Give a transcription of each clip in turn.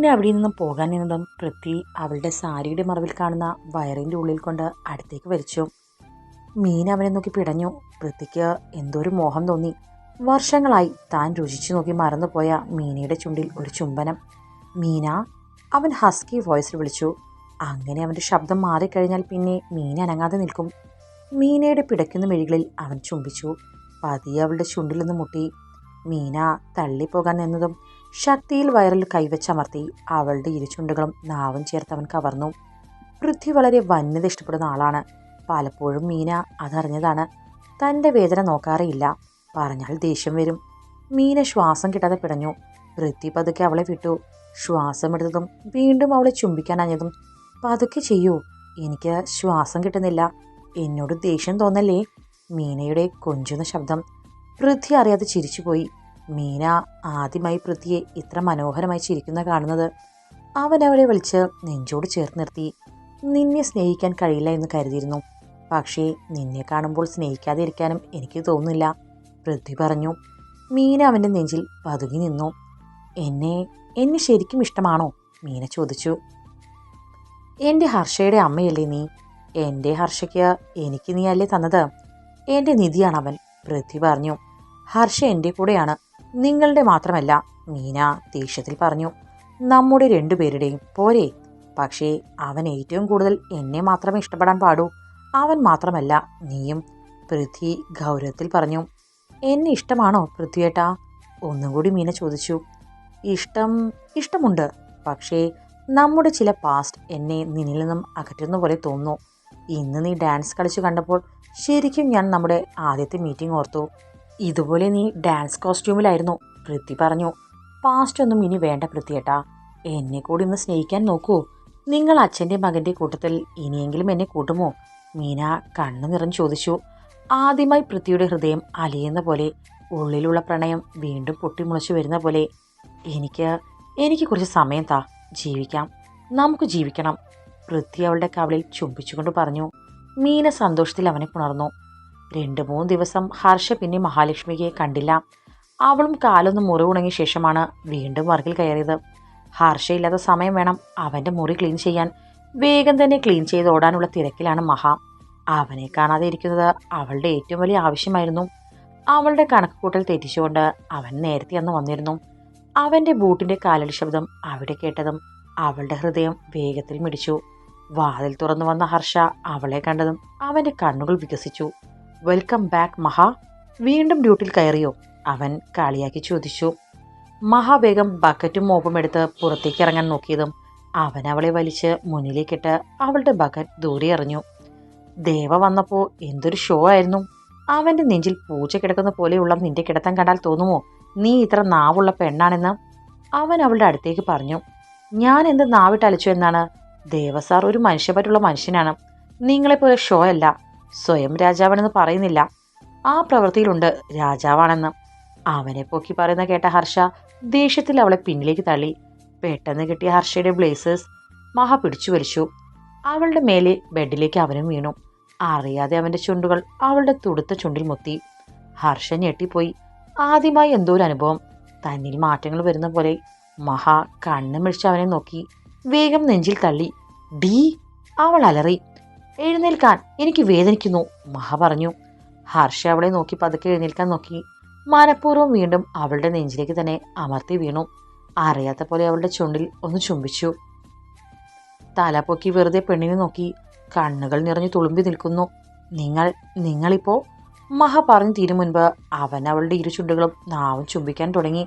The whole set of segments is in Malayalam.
മീന അവിടെ നിന്നും പോകാൻ നിന്നതും പൃഥ്വി അവളുടെ സാരിയുടെ മറവിൽ കാണുന്ന വയറിന്റെ ഉള്ളിൽ കൊണ്ട് അടുത്തേക്ക് വലിച്ചു. മീൻ അവനെ നോക്കി പിടഞ്ഞു. പൃഥ്വിക്ക് എന്തോ ഒരു മോഹം തോന്നി. വർഷങ്ങളായി താൻ രുചിച്ചു നോക്കി മറന്നുപോയ മീനയുടെ ചുണ്ടിൽ ഒരു ചുംബനം. മീന അവൻ ഹസ്കി വോയിസിൽ വിളിച്ചു. അങ്ങനെ അവന്റെ ശബ്ദം മാറിക്കഴിഞ്ഞാൽ പിന്നെ മീൻ അനങ്ങാതെ നിൽക്കും. മീനയുടെ പിടയ്ക്കുന്ന മിഴികളിൽ അവൻ ചുംബിച്ചു. പതിയെ അവളുടെ ചുണ്ടിൽ നിന്ന് മുട്ടി. മീന തള്ളിപ്പോകാൻ നിന്നതും ശക്തിയിൽ വയറിൽ കൈവച്ചമർത്തി അവളുടെ ഇരുചുണ്ടുകളും നാവും ചേർത്ത് അവൻ കവർന്നു. പൃഥ്വി വളരെ വന്യത ഇഷ്ടപ്പെടുന്ന ആളാണ്. പലപ്പോഴും മീന അതറിഞ്ഞതാണ്. തന്റെ വേദന നോക്കാറേയില്ല. പറഞ്ഞാൽ ദേഷ്യം വരും. മീന ശ്വാസം കിട്ടാതെ പിടഞ്ഞു. പൃഥ്വി പതുക്കെ അവളെ വിട്ടു. ശ്വാസമെടുത്തതും വീണ്ടും അവളെ ചുംബിക്കാൻ അഞ്ഞതും പതുക്കെ ചെയ്യൂ. എനിക്ക് ശ്വാസം കിട്ടുന്നില്ല. എന്നോട് ദേഷ്യം തോന്നല്ലേ? മീനയുടെ കൊഞ്ചുന്ന ശബ്ദം. പൃഥ്വി അറിയാതെ ചിരിച്ചുപോയി. മീന ആദ്യമായി പ്രതിയെ ഇത്ര മനോഹരമായി ചിരിക്കുന്ന കാണുന്നത്. അവൻ അവളെ വിളിച്ച് നെഞ്ചോട് ചേർത്ത് നിർത്തി. നിന്നെ സ്നേഹിക്കാൻ കഴിയില്ല എന്ന് കരുതിയിരുന്നു. പക്ഷേ നിന്നെ കാണുമ്പോൾ സ്നേഹിക്കാതെ ഇരിക്കാനും എനിക്ക് തോന്നുന്നില്ല പൃഥ്വി പറഞ്ഞു. മീന അവന്റെ നെഞ്ചിൽ പതുങ്ങി നിന്നു. എന്നെ എന്നെ ശരിക്കും ഇഷ്ടമാണോ? മീന ചോദിച്ചു. എന്റെ ഹർഷയുടെ അമ്മയല്ലേ നീ? എന്റെ ഹർഷയ്ക്ക് എനിക്ക് നീ അല്ലേ തന്നത്? എന്റെ നിധിയാണ് അവൻ പൃഥ്വി പറഞ്ഞു. ഹർഷ എന്റെ കൂടെയാണ്. നിങ്ങളുടെ മാത്രമല്ല മീന ദേഷ്യത്തിൽ പറഞ്ഞു. നമ്മുടെ രണ്ടുപേരുടെയും പോരെ. പക്ഷേ അവൻ ഏറ്റവും കൂടുതൽ എന്നെ മാത്രമേ ഇഷ്ടപ്പെടാൻ പാടൂ. അവൻ മാത്രമല്ല നീയും പൃഥ്വി ഗൗരവത്തിൽ പറഞ്ഞു. എന്നെ ഇഷ്ടമാണോ പൃഥ്വിയേട്ടാ? ഒന്നും കൂടി മീന ചോദിച്ചു. ഇഷ്ടം ഇഷ്ടമുണ്ട്. പക്ഷേ നമ്മുടെ ചില പാസ്റ്റ് എന്നെ നിന്നിൽ നിന്നും അകറ്റുന്ന പോലെ തോന്നുന്നു. ഇന്ന് നീ ഡാൻസ് കളിച്ചു കണ്ടപ്പോൾ ശരിക്കും ഞാൻ നമ്മുടെ ആദ്യത്തെ മീറ്റിംഗ് ഓർത്തു. ഇതുപോലെ നീ ഡാൻസ് കോസ്റ്റ്യൂമിലായിരുന്നു പൃഥ്വി പറഞ്ഞു പാസ്റ്റ് ഒന്നും ഇനി വേണ്ട പൃഥ്വിയേട്ടാ എന്നെ കൂടി ഒന്ന് സ്നേഹിക്കാൻ നോക്കൂ. നിങ്ങൾ അച്ഛന്റെ മകന്റെ കൂട്ടത്തിൽ ഇനിയെങ്കിലും എന്നെ കൂട്ടുമോ? മീന കണ്ണു നിറഞ്ഞു ചോദിച്ചു. ആദ്യമായി പൃഥ്വിയുടെ ഹൃദയം അലിയുന്ന പോലെ ഉള്ളിലുള്ള പ്രണയം വീണ്ടും പൊട്ടിമുളച്ചു വരുന്ന പോലെ എനിക്ക് എനിക്ക് കുറച്ച് സമയം താ. ജീവിക്കാം. നമുക്ക് ജീവിക്കണം. പൃഥ്വി അവളുടെ കവളിൽ ചുംബിച്ചുകൊണ്ട് പറഞ്ഞു. മീന സന്തോഷത്തിൽ അവനെ പുണർന്നു. രണ്ട് മൂന്ന് ദിവസം ഹർഷ പിന്നെ മഹാലക്ഷ്മിയെ കണ്ടില്ല. അവളും കാലൊന്ന് മുറി ഉണങ്ങിയ ശേഷമാണ് വീണ്ടും വർക്കിൽ കയറിയത്. ഹർഷയില്ലാത്ത സമയം വേണം അവന്റെ മുറി ക്ലീൻ ചെയ്യാൻ. വേഗം തന്നെ ക്ലീൻ ചെയ്ത് ഓടാനുള്ള തിരക്കിലാണ് മഹ. അവനെ കാണാതെ ഇരിക്കുന്നത് അവളുടെ ഏറ്റവും വലിയ ആവശ്യമായിരുന്നു. അവളുടെ കണക്കുകൂട്ടൽ തെറ്റിച്ചുകൊണ്ട് അവൻ നേരത്തെ അന്ന് വന്നിരുന്നു. അവന്റെ ബൂട്ടിന്റെ കാലടി ശബ്ദം അവിടെ കേട്ടതും അവളുടെ ഹൃദയം വേഗത്തിൽ മിടിച്ചു. വാതിൽ തുറന്നു വന്ന ഹർഷ അവളെ കണ്ടതും അവന്റെ കണ്ണുകൾ വികസിച്ചു. Welcome back Maha. വീണ്ടും ഡ്യൂട്ടിയിൽ കയറിയോ? അവൻ കാളിയാക്കി ചോദിച്ചു. മഹാവേഗം ബക്കറ്റും മോപ്പും എടുത്ത് പുറത്തേക്ക് ഇറങ്ങാൻ നോക്കിയതും അവൻ അവളെ വലിച്ച് മുന്നിലേക്കിട്ട് അവളുടെ ബക്കറ്റ് ദൂരെ എറിഞ്ഞു. ദേവ വന്നപ്പോൾ എന്തൊരു ഷോ ആയിരുന്നു. അവന്റെ നെഞ്ചിൽ പൂച്ച കിടക്കുന്ന പോലെയുള്ള നിന്റെ കിടത്തം കണ്ടാൽ തോന്നുമോ? നീ ഇത്ര നാവുള്ള പെണ്ണാണെന്ന് അവൻ അവളുടെ അടുത്തേക്ക് പറഞ്ഞു. ഞാൻ എന്ത് നാവിട്ടലച്ചു എന്നാണ്? ദേവസാർ ഒരു മനുഷ്യപറ്റുള്ള മനുഷ്യനാണ്. നിങ്ങളെപ്പോലെ ഷോ അല്ല. സ്വയം രാജാവാണെന്ന് പറയുന്നില്ല. ആ പ്രവൃത്തിയിലുണ്ട് രാജാവാണെന്ന്. അവനെ പൊക്കി പറയുന്ന കേട്ട ഹർഷ ദേഷ്യത്തിൽ അവളെ പിന്നിലേക്ക് തള്ളി. പെട്ടെന്ന് കിട്ടിയ ഹർഷയുടെ ബ്ലേസേഴ്സ് മഹ പിടിച്ചു വലിച്ചു. അവളുടെ മേലെ ബെഡിലേക്ക് അവനും വീണു. അറിയാതെ അവന്റെ ചുണ്ടുകൾ അവളുടെ തുടുത്ത ചുണ്ടിൽ മുത്തി. ഹർഷ ഞെട്ടിപ്പോയി. ആദ്യമായി എന്തോ ഒരു അനുഭവം. തന്നിൽ മാറ്റങ്ങൾ വരുന്ന പോലെ മഹ കണ്ണു മിഴിച്ച് അവനെ നോക്കി. വേഗം നെഞ്ചിൽ തള്ളി. ഡീ അവൾ അലറി. എഴുന്നേൽക്കാൻ എനിക്ക് വേദനിക്കുന്നു. മഹ പറഞ്ഞു. ഹർഷ അവളെ നോക്കി പതുക്കെ എഴുന്നേൽക്കാൻ നോക്കി. മനഃപൂർവം വീണ്ടും അവളുടെ നെഞ്ചിലേക്ക് തന്നെ അമർത്തി വീണു. അറിയാത്ത പോലെ അവളുടെ ചുണ്ടിൽ ഒന്ന് ചുംബിച്ചു. തല പൊക്കി വെറുതെ പെണ്ണിനെ നോക്കി കണ്ണുകൾ നിറഞ്ഞു തുളുമ്പി നിൽക്കുന്നു. നിങ്ങൾ നിങ്ങളിപ്പോ? മഹ പറഞ്ഞു തീരും മുൻപ് അവൻ അവളുടെ ഇരു ചുണ്ടുകളും നാവും ചുംബിക്കാൻ തുടങ്ങി.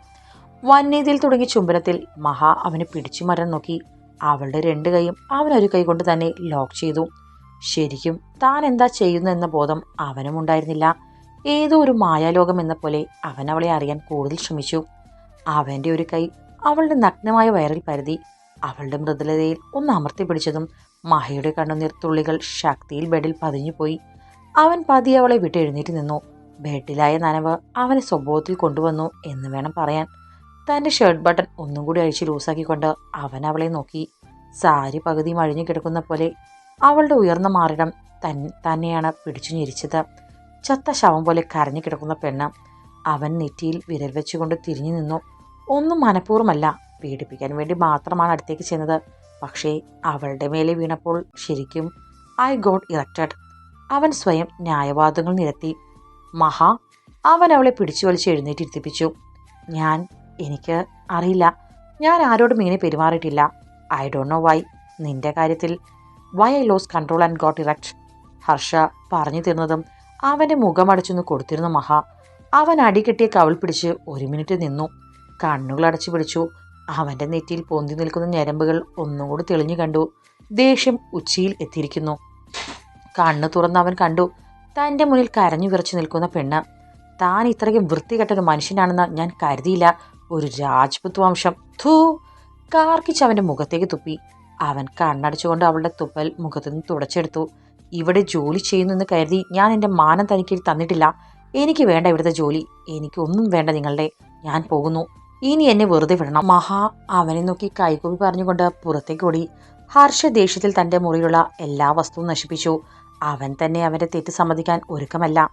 വന്യതയിൽ തുടങ്ങിയ ചുംബനത്തിൽ മഹ അവനെ പിടിച്ചു മരം നോക്കി. അവളുടെ രണ്ട് കൈയും അവനൊരു കൈ കൊണ്ട് തന്നെ ലോക്ക് ചെയ്തു. ശരിക്കും താൻ എന്താ ചെയ്യുന്നു എന്ന ബോധം അവനും ഉണ്ടായിരുന്നില്ല. ഏതോ ഒരു മായാലോകം എന്ന പോലെ അവൻ അവളെ അറിയാൻ കൂടുതൽ ശ്രമിച്ചു. അവന്റെ ഒരു കൈ അവളുടെ നഗ്നമായ വയറിൽ പരതി അവളുടെ മൃദുലതയിൽ ഒന്ന് അമർത്തി പിടിച്ചതും മഹയുടെ കണ്ണുനീർ തുള്ളികൾ ശക്തിയിൽ ബെഡിൽ പതിഞ്ഞുപോയി. അവൻ പതിയെ അവളെ വിട്ട് എഴുന്നേറ്റ് നിന്നു. ബെഡിലായ നനവ് അവനെ സ്വഭാവത്തിൽ കൊണ്ടുവന്നു എന്ന് വേണം പറയാൻ. തന്റെ ഷർട്ട് ബട്ടൺ ഒന്നും കൂടി അഴിച്ച് ലൂസാക്കിക്കൊണ്ട് അവൻ അവളെ നോക്കി. സാരി പകുതി മഴിഞ്ഞു കിടക്കുന്ന പോലെ അവളുടെ ഉയർന്ന മാറിടം തൻ തന്നെയാണ് പിടിച്ചു ഞെരിച്ചത്. ചത്ത ശവം പോലെ കരഞ്ഞു കിടക്കുന്ന പെണ്ണ് അവൻ നെറ്റിയിൽ വിരൽ വെച്ചുകൊണ്ട് തിരിഞ്ഞു നിന്നു. ഒന്നും മനഃപൂർവമല്ല. പീഡിപ്പിക്കാൻ വേണ്ടി മാത്രമാണ് അടുത്തേക്ക് ചെന്നത്. പക്ഷേ അവളുടെ മേലെ വീണപ്പോൾ ശരിക്കും ഐ ഗോട്ട് ഇറക്റ്റഡ്. അവൻ സ്വയം ന്യായവാദങ്ങൾ നിരത്തി. മഹാ അവൻ അവളെ പിടിച്ചു വലിച്ച് എഴുന്നേറ്റിരുത്തിപ്പിച്ചു ഞാൻ എനിക്ക് അറിയില്ല. ഞാൻ ആരോടും ഇങ്ങനെ പെരുമാറിയിട്ടില്ല. I don't know why. നിന്റെ കാര്യത്തിൽ why I lose control and got erect Harsha പറഞ്ഞു തീർന്നതും അവന്റെ മുഖമടച്ചൊന്ന് കൊടുത്തിരുന്നു മഹാ. അവൻ അടികെട്ടിയ കവിൾ പിടിച്ച് ഒരു മിനിറ്റ് നിന്നു. കണ്ണുകൾ അടച്ചു പിടിച്ചു. അവന്റെ നെറ്റിയിൽ പൊന്തി നിൽക്കുന്ന ഞരമ്പുകൾ ഒന്നും കൂടി തെളിഞ്ഞു കണ്ടു. ദേഷ്യം ഉച്ചിയിൽ എത്തിയിരിക്കുന്നു. കണ്ണു തുറന്ന് അവൻ കണ്ടു. തന്റെ മുന്നിൽ കരഞ്ഞു വിറച്ചു നിൽക്കുന്ന പെണ്ണ്. താൻ ഇത്രയ്ക്കും വൃത്തികെട്ടൊരു മനുഷ്യനാണെന്ന് ഞാൻ കരുതിയില്ല. ഒരു രാജ്പുത് വംശം. ധൂ! കാർക്കിച്ച് അവന്റെ മുഖത്തേക്ക് തുപ്പി. അവൻ കണ്ണടച്ചുകൊണ്ട് അവളുടെ തുപ്പൽ മുഖത്തു നിന്ന് തുടച്ചെടുത്തു. ഇവിടെ ജോലി ചെയ്യുന്നെന്ന് കരുതി ഞാൻ എന്റെ മാനം തനിക്ക് തന്നിട്ടില്ല. എനിക്ക് വേണ്ട ഇവിടുത്തെ ജോലി. എനിക്കൊന്നും വേണ്ട നിങ്ങളുടെ. ഞാൻ പോകുന്നു. ഇനി എന്നെ വെറുതെ വിടണം. മഹാ അവനെ നോക്കി കൈകൂപ്പി പറഞ്ഞുകൊണ്ട് പുറത്തേക്ക് ഓടി. ഹർഷ ദേഷ്യത്തിൽ തന്റെ മുറിയിലുള്ള എല്ലാ വസ്തുവും നശിപ്പിച്ചു. അവൻ തന്നെ അവന്റെ തെറ്റ് സമ്മതിക്കാൻ ഒരുക്കമല്ല.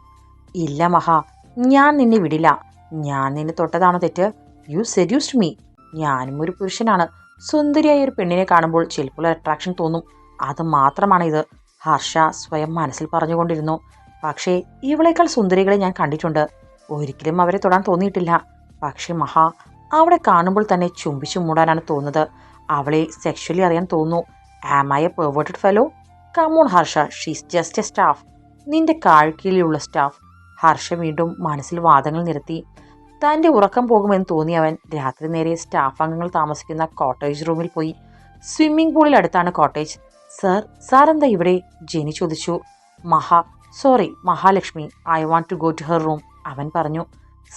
ഇല്ല മഹാ ഞാൻ നിന്നെ വിടില്ല. ഞാൻ നിന്നെ തൊട്ടതാണോ തെറ്റ്? യു സെഡ്യൂസ്ഡ് മീ ഞാനും ഒരു പുരുഷനാണ്. സുന്ദരിയായ ഒരു പെണ്ണിനെ കാണുമ്പോൾ ചിലപ്പോൾ അട്രാക്ഷൻ തോന്നും. അത് മാത്രമാണ് ഇത് ഹർഷ സ്വയം മനസ്സിൽ പറഞ്ഞുകൊണ്ടിരുന്നു. പക്ഷേ ഇവളേക്കാൾ സുന്ദരികളെ ഞാൻ കണ്ടിട്ടുണ്ട്. ഒരിക്കലും അവരെ തൊടാൻ തോന്നിയിട്ടില്ല. പക്ഷേ മഹാ അവളെ കാണുമ്പോൾ തന്നെ ചുംബിച്ചു മൂടാനാണ് തോന്നുന്നത്. അവളെ സെക്ഷലി അറിയാൻ തോന്നുന്നു. Am I a perverted fellow come on Harsha. She's just a staff നിന്റെ കാഴ്ക്കയിലുള്ള സ്റ്റാഫ് ഹർഷ വീണ്ടും മനസ്സിൽ വാദങ്ങൾ നിരത്തി. തന്റെ ഉറക്കം പോകുമെന്ന് തോന്നി അവൻ. രാത്രി നേരെ സ്റ്റാഫ് അംഗങ്ങൾ താമസിക്കുന്ന കോട്ടേജ് റൂമിൽ പോയി. സ്വിമ്മിംഗ് പൂളിൽ അടുത്താണ് കോട്ടേജ് സർ സാർ എന്താ ഇവിടെ? ജെനി ചോദിച്ചു. Maha sorry Mahalakshmi I want to go to her room അവൻ പറഞ്ഞു.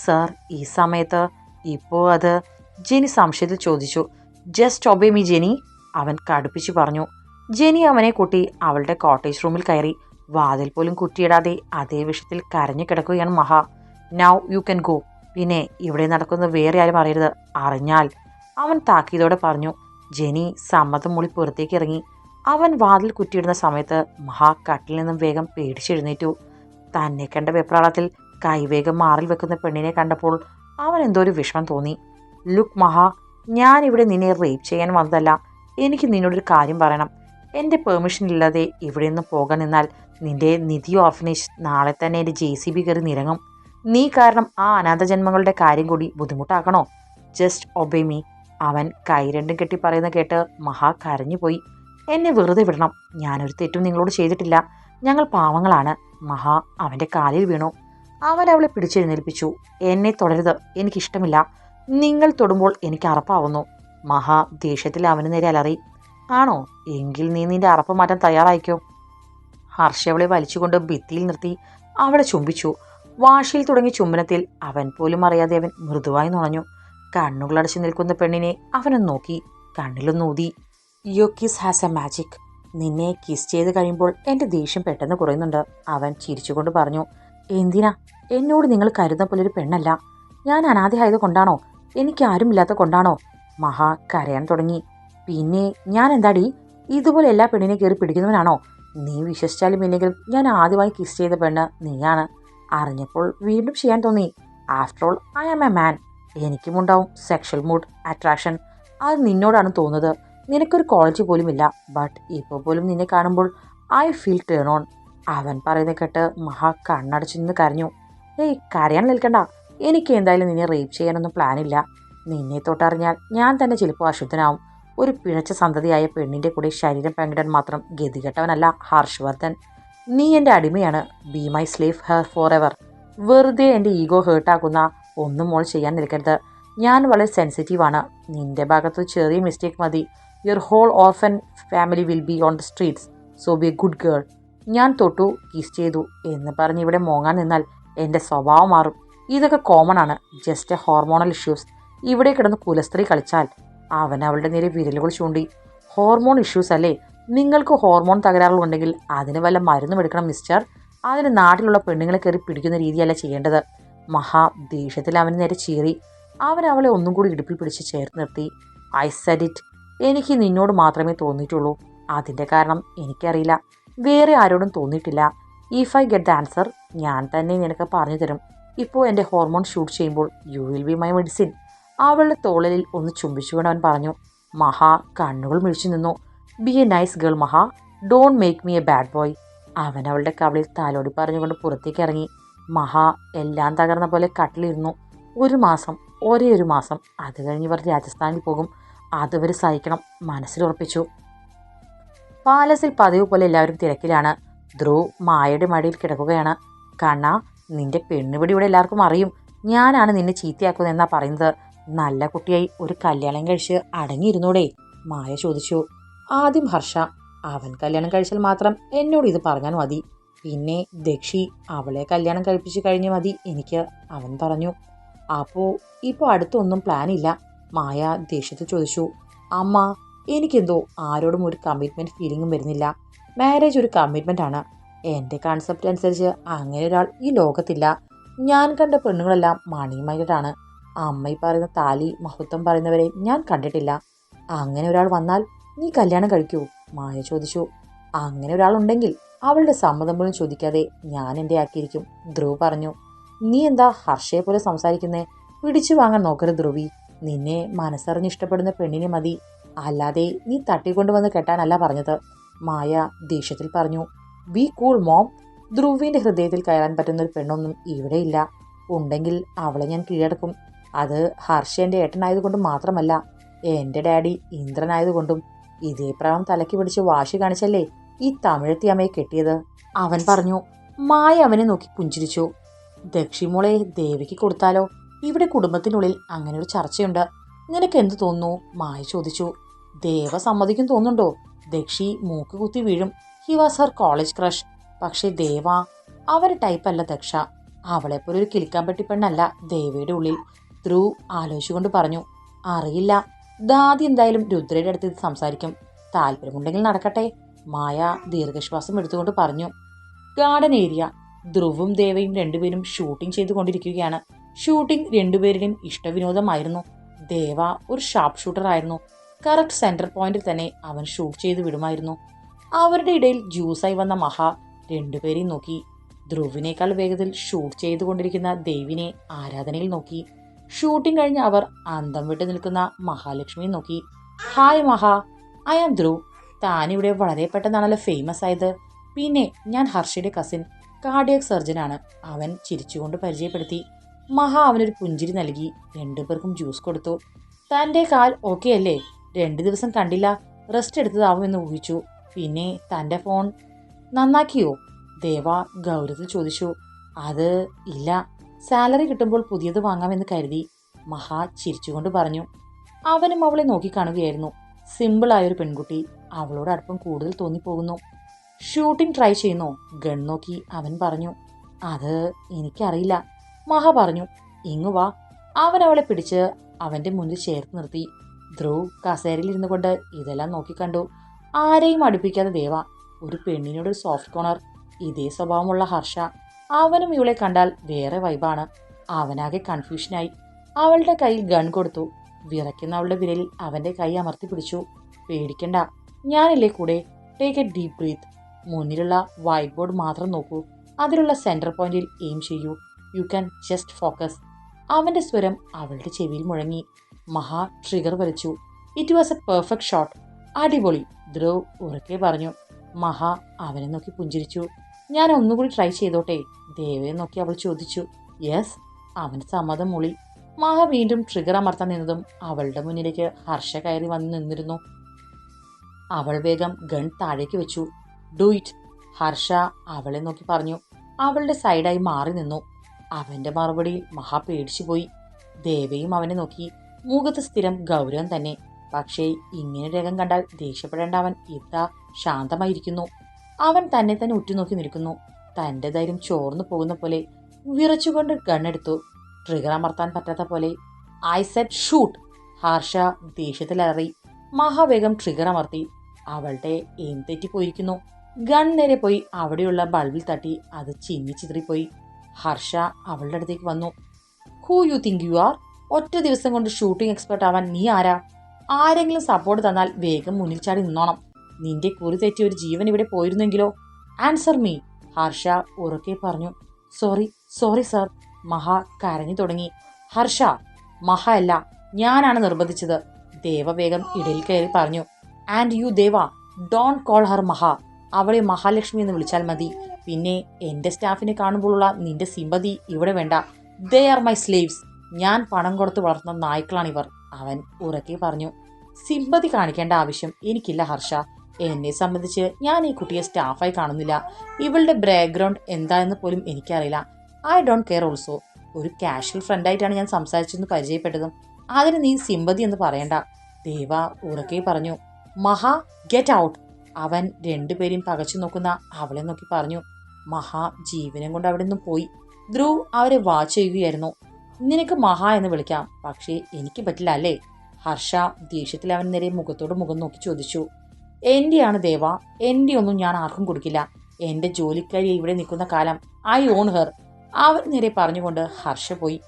സർ ഈ സമയത്ത്? ഇപ്പോൾ അത്? ജെനി സംശയത്തിൽ ചോദിച്ചു. Just obey me Jenny. അവൻ കടുപ്പിച്ചു പറഞ്ഞു. ജെനി അവനെ കൂട്ടി അവളുടെ കോട്ടേജ് റൂമിൽ കയറി. വാതിൽ പോലും കുറ്റിയിടാതെ അതേ വിഷയത്തിൽ കരഞ്ഞു കിടക്കുകയാണ് മഹാ. നൗ യു ക്യാൻ ഗോ പിന്നെ ഇവിടെ നടക്കുന്നത് വേറെ ആരും അറിയരുത്. അറിഞ്ഞാൽ അവൻ താക്കീതോടെ പറഞ്ഞു ജെനി സമ്മതം മൂളി പുറത്തേക്ക് ഇറങ്ങി. അവൻ വാതിൽ കുറ്റിയിടുന്ന സമയത്ത് മഹാ കട്ടിൽ നിന്നും വേഗം പേടിച്ചെഴുന്നേറ്റു. തന്നെ കണ്ട വെപ്രാളത്തിൽ കൈവേഗം മാറിൽ വെക്കുന്ന പെണ്ണിനെ കണ്ടപ്പോൾ അവൻ എന്തോ ഒരു വിഷമം തോന്നി. ലുക്ക് മഹാ ഞാൻ ഇവിടെ നിന്നെ റേപ്പ് ചെയ്യാൻ വന്നതല്ല. എനിക്ക് നിന്നോടൊരു കാര്യം പറയണം. എന്റെ പെർമിഷൻ ഇല്ലാതെ ഇവിടെ നിന്ന് പോകാൻ നിന്നാൽ നിന്റെ നിധി ഓർഫനേജ് നാളെ തന്നെ എന്റെ ജെ സി ബി കയറി നിരങ്ങും. നീ കാരണം ആ അനാഥജന്മങ്ങളുടെ കാര്യം കൂടി ബുദ്ധിമുട്ടാക്കണോ? ജസ്റ്റ് ഒബേമി അവൻ കൈ രണ്ടും കെട്ടി പറയുന്ന കേട്ട് മഹാ കരഞ്ഞുപോയി എന്നെ വെറുതെ വിടണം. ഞാനൊരു തെറ്റും നിങ്ങളോട് ചെയ്തിട്ടില്ല. ഞങ്ങൾ പാവങ്ങളാണ്. മഹാ അവന്റെ കാലിൽ വീണു. അവൻ അവളെ പിടിച്ചെഴുന്നേൽപ്പിച്ചു. എന്നെ തുടരുത്. എനിക്കിഷ്ടമില്ല. നിങ്ങൾ തൊടുമ്പോൾ എനിക്ക് അറപ്പാവുന്നു. മഹാ ദേഷ്യത്തിൽ അവന് നേരെ അലറി. ആണോ? എങ്കിൽ നീ നിന്റെ അറപ്പ് മാറ്റാൻ തയ്യാറായിക്കോ. ഹർഷ അവളെ വലിച്ചുകൊണ്ട് ഭിത്തിയിൽ നിർത്തി. അവളെ ചുംബിച്ചു. വാശിയിൽ തുടങ്ങി ചുംബനത്തിൽ അവൻ പോലും അറിയാതെ അവൻ മൃദുവായി നുണഞ്ഞു. കണ്ണുകളടച്ചു നിൽക്കുന്ന പെണ്ണിനെ അവനൊന്ന് നോക്കി. കണ്ണിലൊന്നൂതി your kiss has a magic നിന്നെ കിസ് ചെയ്ത് കഴിയുമ്പോൾ എന്റെ ദേഷ്യം പെട്ടെന്ന് കുറയുന്നുണ്ട് അവൻ ചിരിച്ചുകൊണ്ട് പറഞ്ഞു. എന്തിനാ? എന്നോട് നിങ്ങൾ കരുതുന്ന പോലെ ഒരു പെണ്ണല്ല. ഞാൻ അനാഥയായത് കൊണ്ടാണോ? എനിക്ക് ആരുമില്ലാത്ത കൊണ്ടാണോ? മഹാ കരയാൻ തുടങ്ങി. പിന്നെ ഞാൻ എന്താടി? ഇതുപോലെ എല്ലാ പെണ്ണിനെ കയറി പിടിക്കുന്നവനാണോ? നീ വിശ്വസിച്ചാലും ഇല്ലെങ്കിലും ഞാൻ ആദ്യമായി കിസ് ചെയ്ത പെണ്ണ് നീയാണ്. അറിഞ്ഞപ്പോൾ വീണ്ടും ചെയ്യാൻ തോന്നി. After all I am a man എനിക്കും ഉണ്ടാവും സെക്ഷൽ മൂഡ് അട്രാക്ഷൻ അത് നിന്നോടാണ് തോന്നുന്നത്. നിനക്കൊരു ക്വാളിറ്റി പോലും ഇല്ല. ബട്ട് ഇപ്പോൾ പോലും നിന്നെ കാണുമ്പോൾ ഐ ഫീൽ ടേൺ ഓൺ അവൻ പറയുന്നത് കേട്ട് മഹാ കണ്ണടച്ചു നിന്ന് കരഞ്ഞു. ഏയ് കരയാൻ നിൽക്കണ്ട. എനിക്ക് എന്തായാലും നിന്നെ റേപ്പ് ചെയ്യാനൊന്നും പ്ലാനില്ല നിന്നെ തൊട്ടറിഞ്ഞാൽ ഞാൻ തന്നെ ചിലപ്പോൾ അശുദ്ധനാവും. ഒരു പിഴച്ച സന്തതിയായ പെണ്ണിന്റെ കൂടെ ശരീരം പങ്കിടാൻ മാത്രം ഗതികെട്ടവനല്ല ഹർഷവർദ്ധൻ നീ എന്റെ അടിമയാണ്. Be my slave her for ever വെറുതെ എന്റെ ഈഗോ ഹേർട്ടാക്കുന്ന ഒന്നും മോൾ ചെയ്യാൻ നിൽക്കരുത്. ഞാൻ വളരെ സെൻസിറ്റീവാണ് നിന്റെ ഭാഗത്ത് ചെറിയ മിസ്റ്റേക്ക് മതി. Your whole orphan family will be on the streets so be a good girl ഞാൻ തൊട്ടു കിസ് ചെയ്തു എന്ന് പറഞ്ഞ് ഇവിടെ മോങ്ങാൻ നിന്നാൽ എന്റെ സ്വഭാവം മാറും. ഇതൊക്കെ കോമൺ ആണ്. ജസ്റ്റ് ഹോർമോണൽ ഇഷ്യൂസ് ഇവിടെ കിടന്ന് കുലസ്ത്രീ കളിച്ചാൽ അവൻ അവളുടെ നേരെ വിരലുകൾ ചൂണ്ടി. ഹോർമോൺ ഇഷ്യൂസ് അല്ലേ? നിങ്ങൾക്ക് ഹോർമോൺ തകരാറുകളുണ്ടെങ്കിൽ അതിന് വല്ല മരുന്നും എടുക്കണം മിസ്റ്റർ. അതിന് നാട്ടിലുള്ള പെണ്ണുങ്ങളെ കയറി പിടിക്കുന്ന രീതിയല്ല ചെയ്യേണ്ടത്. മഹാ ദേഷ്യത്തിൽ അവന് നേരെ ചീറി. അവൻ അവളെ ഒന്നും കൂടി ഇടുപ്പിൽ പിടിച്ച് ചേർത്ത് നിർത്തി. ഐ സെഡ് ഇറ്റ് എനിക്ക് നിന്നോട് മാത്രമേ തോന്നിയിട്ടുള്ളൂ. അതിന്റെ കാരണം എനിക്കറിയില്ല. വേറെ ആരോടും തോന്നിയിട്ടില്ല. If I get the answer ഞാൻ തന്നെ നിനക്ക് പറഞ്ഞു തരും. ഇപ്പോൾ എന്റെ ഹോർമോൺ ഷൂട്ട് ചെയ്യുമ്പോൾ you will be my medicine അവളുടെ തോളലിൽ ഒന്ന് ചുംബിച്ചുകൊണ്ട് അവൻ പറഞ്ഞു മഹാ കണ്ണുകൾ മിഴിച്ചു നിന്നു. Be a nice girl Maha. Don't make me a bad boy അവൻ അവളുടെ കവളിൽ താലോടി പറഞ്ഞുകൊണ്ട് പുറത്തേക്ക് ഇറങ്ങി. മഹാ എല്ലാം തകർന്ന പോലെ കട്ടിലിരുന്നു. ഒരു മാസം ഒരേ ഒരു മാസം. അത് കഴിഞ്ഞ് ഇവർ രാജസ്ഥാനിൽ പോകും. അതുവരെ സഹിക്കണം. മനസ്സിലുറപ്പിച്ചു പാലസിൽ പതിവ് പോലെ എല്ലാവരും തിരക്കിലാണ്. ധ്രുവ് മായയുടെ മടിയിൽ കിടക്കുകയാണ്. കണ്ണ നിന്റെ പെണ്ണുപിടി ഇവിടെ എല്ലാവർക്കും അറിയും. ഞാനാണ് നിന്നെ ചീത്തയാക്കുന്നതെന്നാ പറയുന്നത്. നല്ല കുട്ടിയായി ഒരു കല്യാണം കഴിച്ച് അടങ്ങിയിരുന്നൂടെ? മായ ചോദിച്ചു. ആദ്യം ഹർഷ അവൻ കല്യാണം കഴിച്ചാൽ മാത്രം എന്നോട് ഇത് പറഞ്ഞാൽ മതി. പിന്നെ ദക്ഷി അവളെ കല്യാണം കഴിപ്പിച്ച് കഴിഞ്ഞ് മതി. എനിക്ക് അവൻ പറഞ്ഞു. അപ്പോൾ ഇപ്പോൾ അടുത്തൊന്നും പ്ലാൻ ഇല്ല. മായ ദേഷ്യത്തിൽ ചോദിച്ചു അമ്മ എനിക്കെന്തോ ആരോടും ഒരു കമ്മിറ്റ്മെന്റ് ഫീലിംഗും വരുന്നില്ല. മാരേജ് ഒരു കമ്മിറ്റ്മെന്റ് ആണ്. എന്റെ കൺസെപ്റ്റ് അനുസരിച്ച് അങ്ങനെ ഒരാൾ ഈ ലോകത്തില്ല. ഞാൻ കണ്ട പെണ്ണുങ്ങളെല്ലാം മണി മൈൻഡാണ് അമ്മ പറയുന്ന താലി മഹത്വം പറയുന്നവരെ ഞാൻ കണ്ടിട്ടില്ല. അങ്ങനെ ഒരാൾ വന്നാൽ നീ കല്യാണം കഴിക്കൂ മായ ചോദിച്ചു. അങ്ങനെ ഒരാളുണ്ടെങ്കിൽ അവളുടെ സമ്മതം പോലും ചോദിക്കാതെ ഞാൻ എന്റെ ആക്കിയിരിക്കും ധ്രുവ് പറഞ്ഞു. നീ എന്താ ഹർഷയെ പോലെ സംസാരിക്കുന്നേ? പിടിച്ചു വാങ്ങാൻ നോക്കരുത് ധ്രുവി. നിന്നെ മനസ്സറിഞ്ഞ് ഇഷ്ടപ്പെടുന്ന പെണ്ണിനെ മതി. അല്ലാതെ നീ തട്ടിക്കൊണ്ടുവന്ന് കെട്ടാനല്ല പറഞ്ഞത് മായ ദേഷ്യത്തിൽ പറഞ്ഞു. ബി കൂൾ മോം ധ്രുവിന്റെ ഹൃദയത്തിൽ കയറാൻ പറ്റുന്ന ഒരു പെണ്ണൊന്നും ഇവിടെയില്ല ഉണ്ടെങ്കിൽ അവളെ ഞാൻ കീഴടക്കും. അത് ഹർഷ എന്റെ ഏട്ടനായതുകൊണ്ട് മാത്രമല്ല എന്റെ ഡാഡി ഇന്ദ്രനായതുകൊണ്ടും ഇതേ പ്രാവം തലയ്ക്ക് പിടിച്ച് വാശി കാണിച്ചല്ലേ ഈ തമിഴത്തി അമ്മയെ കെട്ടിയത്? അവൻ പറഞ്ഞു മായ അവനെ നോക്കി പുഞ്ചിരിച്ചു. ദക്ഷിമോളെ ദേവിക്ക് കൊടുത്താലോ? ഇവിടെ കുടുംബത്തിനുള്ളിൽ അങ്ങനെ ഒരു ചർച്ചയുണ്ട്. നിനക്ക് എന്ത് തോന്നുന്നു? മായ ചോദിച്ചു. ദേവ സമ്മതിക്കും തോന്നുന്നുണ്ടോ? ദക്ഷി മൂക്ക് കുത്തി വീഴും. He was her college crush പക്ഷേ ദേവ അവരുടെ ടൈപ്പല്ല ദക്ഷ. അവളെപ്പോലെ ഒരു കിളിക്കാൻ പറ്റി പെണ്ണല്ല ദേവയുടെ ഉള്ളിൽ. ധ്രുവ് ആലോചിച്ചുകൊണ്ട് പറഞ്ഞു അറിയില്ല. ദാദി എന്തായാലും രുദ്രയുടെ അടുത്ത് ഇത് സംസാരിക്കും. താല്പര്യമുണ്ടെങ്കിൽ നടക്കട്ടെ. മായ ദീർഘശ്വാസം എടുത്തുകൊണ്ട് പറഞ്ഞു. Garden area. ധ്രുവും ദേവയും രണ്ടുപേരും ഷൂട്ടിംഗ് ചെയ്തുകൊണ്ടിരിക്കുകയാണ്. ഷൂട്ടിംഗ് രണ്ടുപേരുടെയും ഇഷ്ടവിനോദമായിരുന്നു. ദേവ ഒരു ഷാർപ്പ് ഷൂട്ടർ ആയിരുന്നു. കറക്റ്റ് സെന്റർ പോയിന്റിൽ തന്നെ അവൻ ഷൂട്ട് ചെയ്ത് വിടുമായിരുന്നു. അവരുടെ ഇടയിൽ ജ്യൂസായി വന്ന മഹ രണ്ടുപേരെയും നോക്കി. ധ്രുവിനേക്കാൾ വേഗത്തിൽ ഷൂട്ട് ചെയ്തുകൊണ്ടിരിക്കുന്ന ദേവിനെ ആരാധനയിൽ നോക്കി. ഷൂട്ടിംഗ് കഴിഞ്ഞ് അവർ അന്തം വിട്ട് നിൽക്കുന്ന മഹാലക്ഷ്മിയെ നോക്കി. ഹായ് മഹാ ഐ ആം ധ്രുവ്. താനിവിടെ വളരെ പെട്ടെന്നാണല്ലോ ഫേമസ് ആയത്. പിന്നെ ഞാൻ ഹർഷയുടെ കസിൻ കാർഡിയക് സർജനാണ് അവൻ ചിരിച്ചുകൊണ്ട് പരിചയപ്പെടുത്തി. മഹാ അവനൊരു പുഞ്ചിരി നൽകി. രണ്ടുപേർക്കും ജ്യൂസ് കൊടുത്തു. തന്റെ കാൽ ഓക്കെ അല്ലേ? രണ്ട് ദിവസം കണ്ടില്ല. റെസ്റ്റ് എടുത്തതാവുമെന്ന് ഊഹിച്ചു. പിന്നെ തന്റെ ഫോൺ നന്നാക്കിയോ? ദേവ ഗൗരവത്തിൽ ചോദിച്ചു. അത് ഇല്ല. സാലറി കിട്ടുമ്പോൾ പുതിയത് വാങ്ങാമെന്ന് കരുതി മഹാ ചിരിച്ചുകൊണ്ട് പറഞ്ഞു. അവനും അവളെ നോക്കിക്കാണുകയായിരുന്നു. സിമ്പിളായൊരു പെൺകുട്ടി. അവളോട് അടുപ്പം കൂടുതൽ തോന്നിപ്പോകുന്നു. ഷൂട്ടിംഗ് ട്രൈ ചെയ്യുന്നോ. ഗൺ നോക്കി അവൻ പറഞ്ഞു അത് എനിക്കറിയില്ല. മഹ പറഞ്ഞു ഇങ്ങു വാ. അവൻ അവളെ പിടിച്ച് അവന്റെ മുന്നിൽ ചേർത്ത് നിർത്തി. ധ്രുവ് കസേരയിൽ ഇരുന്നു കൊണ്ട് ഇതെല്ലാം നോക്കിക്കണ്ടു ആരെയും അടുപ്പിക്കാതെ ദേവ ഒരു പെണ്ണിനോട് സോഫ്റ്റ് കോണർ ഇതേ സ്വഭാവമുള്ള ഹർഷ. അവനും ഇവളെ കണ്ടാൽ വേറെ വൈബാണ്. അവനാകെ കൺഫ്യൂഷനായി അവളുടെ കയ്യിൽ ഗൺ കൊടുത്തു. വിറയ്ക്കുന്ന അവളുടെ വിരലിൽ അവന്റെ കൈ അമർത്തി പിടിച്ചു. പേടിക്കണ്ട ഞാനില്ലേ കൂടെ? ടേക്ക് എ ഡീപ് ബ്രീത്ത് മുന്നിലുള്ള വൈറ്റ് ബോർഡ് മാത്രം നോക്കൂ. അതിലുള്ള സെന്റർ പോയിന്റിൽ എയിം ചെയ്യൂ. യു ക്യാൻ ജസ്റ്റ് ഫോക്കസ് അവന്റെ സ്വരം അവളുടെ ചെവിയിൽ മുഴങ്ങി. മഹാ ട്രിഗർ വലിച്ചു. It was a perfect shot അടിപൊളി. ധ്രുവ് ഉറക്കെ പറഞ്ഞു. മഹാ അവനെ നോക്കി പുഞ്ചിരിച്ചു. ഞാൻ ഒന്നുകൂടി ട്രൈ ചെയ്തോട്ടെ? ദേവയെ നോക്കി അവൾ ചോദിച്ചു യെസ് അവൻ സമ്മതം മുളി. മഹ വീണ്ടും ട്രിഗർ അമർത്താൻ നിന്നതും അവളുടെ മുന്നിലേക്ക് ഹർഷ കയറി വന്ന് നിന്നിരുന്നു. അവൾ വേഗം ഗൺ താഴേക്ക് വെച്ചു. ഡു ഇറ്റ് ഹർഷ അവളെ നോക്കി പറഞ്ഞു. അവളുടെ സൈഡായി മാറി നിന്നു. അവന്റെ മറുപടിയിൽ മഹാ പേടിച്ചു പോയി. ദേവയും അവനെ നോക്കി. മുഖത്ത് സ്ഥിരം ഗൗരവം തന്നെ. പക്ഷേ ഇങ്ങനെ രേഖം കണ്ടാൽ ദേഷ്യപ്പെടേണ്ട അവൻ ഇതാ ശാന്തമായിരിക്കുന്നു. അവൻ തന്നെ തന്നെ ഉറ്റുനോക്കി നിൽക്കുന്നു. തന്റെ ധൈര്യം ചോർന്നു പോകുന്ന പോലെ വിറച്ചുകൊണ്ട് ഗണ്ണെടുത്തു ട്രിഗർ അമർത്താൻ പറ്റാത്ത പോലെ ഐ സെറ്റ് ഷൂട്ട് ഹർഷ ദേഷ്യത്തിലറി മഹാവേഗം ട്രിഗർ അമർത്തി. അവളുടെ എയിം തെറ്റിപ്പോയിരിക്കുന്നു ഗൺ നേരെ പോയി. അവിടെയുള്ള ബൾബിൽ തട്ടി. അത് ചിന്നി ചിതറിപ്പോയി. ഹർഷ അവളുടെ അടുത്തേക്ക് വന്നു. Who you think you are ഒറ്റ ദിവസം കൊണ്ട് ഷൂട്ടിംഗ് എക്സ്പെർട്ട് ആവാൻ നീ ആരാ? ആരെങ്കിലും സപ്പോർട്ട് തന്നാൽ വേഗം മുന്നിൽ ചാടി നിന്നോണം. നിന്റെ കുറി തെറ്റി ഒരു ജീവൻ ഇവിടെ പോയിരുന്നെങ്കിലോ? ആൻസർ മീ ഹർഷ ഉറക്കെ പറഞ്ഞു സോറി സോറി സർ. മഹ കരഞ്ഞു തുടങ്ങി. ഹർഷ മഹ അല്ല ഞാനാണ് നിർബന്ധിച്ചത്. ദേവ വേഗം ഇടയിൽ കയറി പറഞ്ഞു and you Deva don't call her Maha. അവളെ മഹാലക്ഷ്മി എന്ന് വിളിച്ചാൽ മതി. പിന്നെ എന്റെ സ്റ്റാഫിനെ കാണുമ്പോഴുള്ള നിന്റെ സിമ്പതി ഇവിടെ വേണ്ട. They are my slaves. ഞാൻ പണം കൊടുത്ത് വളർത്തുന്ന നായ്ക്കളാണിവർ. അവൻ ഉറക്കെ പറഞ്ഞു സിമ്പതി കാണിക്കേണ്ട ആവശ്യം എനിക്കില്ല ഹർഷ. എന്നെ സംബന്ധിച്ച് ഞാൻ ഈ കുട്ടിയെ സ്റ്റാഫായി കാണുന്നില്ല. ഇവളുടെ ബാക്ക്ഗ്രൗണ്ട് എന്തായെന്ന് പോലും എനിക്കറിയില്ല. ഐ ഡോണ്ട് കെയർ ഓൾസോ ഒരു കാഷ്വൽ ഫ്രണ്ടായിട്ടാണ് ഞാൻ സംസാരിച്ചെന്ന് പരിചയപ്പെട്ടതും അതിന് നീ സിമ്പതി എന്ന് പറയണ്ട. ദേവ ഉറക്കെ പറഞ്ഞു. മഹാ ഗെറ്റ് ഔട്ട് അവൻ രണ്ടുപേരെയും പകച്ചു നോക്കുന്ന അവളെ നോക്കി പറഞ്ഞു. മഹാ ജീവനം കൊണ്ട് അവിടെ നിന്നും പോയി. ധ്രുവ് അവരെ വാച്ച് ചെയ്യുകയായിരുന്നു. നിനക്ക് മഹാ എന്ന് വിളിക്കാം. പക്ഷേ എനിക്ക് പറ്റില്ല അല്ലേ? ഹർഷ ദേഷ്യത്തിൽ അവൻ നേരെ മുഖത്തോട് മുഖം നോക്കി ചോദിച്ചു. എന്റെയാണ് ദേവ. എന്റെ ഒന്നും ഞാൻ ആർക്കും കൊടുക്കില്ല. എന്റെ ജോലിക്കാരി ഇവിടെ നിൽക്കുന്ന കാലം ഐ ഓൺ ഹെർ. അവൻ നേരെ പറഞ്ഞുകൊണ്ട് ഹർഷ പോയി.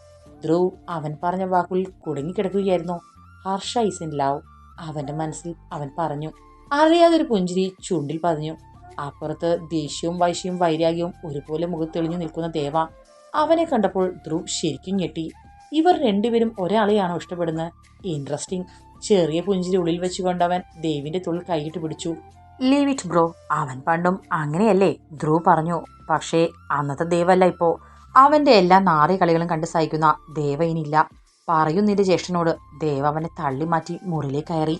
ധ്രുവ് അവൻ പറഞ്ഞ വാക്കുകളിൽ കുടുങ്ങിക്കിടക്കുകയായിരുന്നു. ഹർഷ ഇസ് ഇൻ ലവ് അവന്റെ മനസ്സിൽ അവൻ പറഞ്ഞു. അറിയാതൊരു പുഞ്ചിരി ചുണ്ടിൽ പതിഞ്ഞു. അപ്പുറത്ത് ദേഷ്യവും വൈശ്യവും വൈരാഗ്യവും ഒരുപോലെ മുഖത്തെളിഞ്ഞു നിൽക്കുന്ന ദേവ. അവനെ കണ്ടപ്പോൾ ധ്രുവ് ശരിക്കും ഞെട്ടി. ഇവർ രണ്ടുപേരും ഒരാളെയാണോ ഇഷ്ടപ്പെടുന്നത്? ഇൻട്രസ്റ്റിംഗ് ചെറിയ പുഞ്ചിരി ഉള്ളിൽ വെച്ചുകൊണ്ടവൻ ദേവിന്റെ തുള്ളിൽ കൈയിട്ട് പിടിച്ചു. ലീവ് ഇറ്റ് ബ്രോ അവൻ പണ്ടും അങ്ങനെയല്ലേ? ധ്രുവ് പറഞ്ഞു. പക്ഷേ അന്നത്തെ ദേവല്ല ഇപ്പോ. അവന്റെ എല്ലാ നാറി കളികളും കണ്ട് സഹിക്കുന്ന ദേവ ഇനിയില്ല പറയൂ ജ്യേഷ്ഠനോട്. ദേവ അവനെ തള്ളി മാറ്റി മുറിയിലേക്ക് കയറി.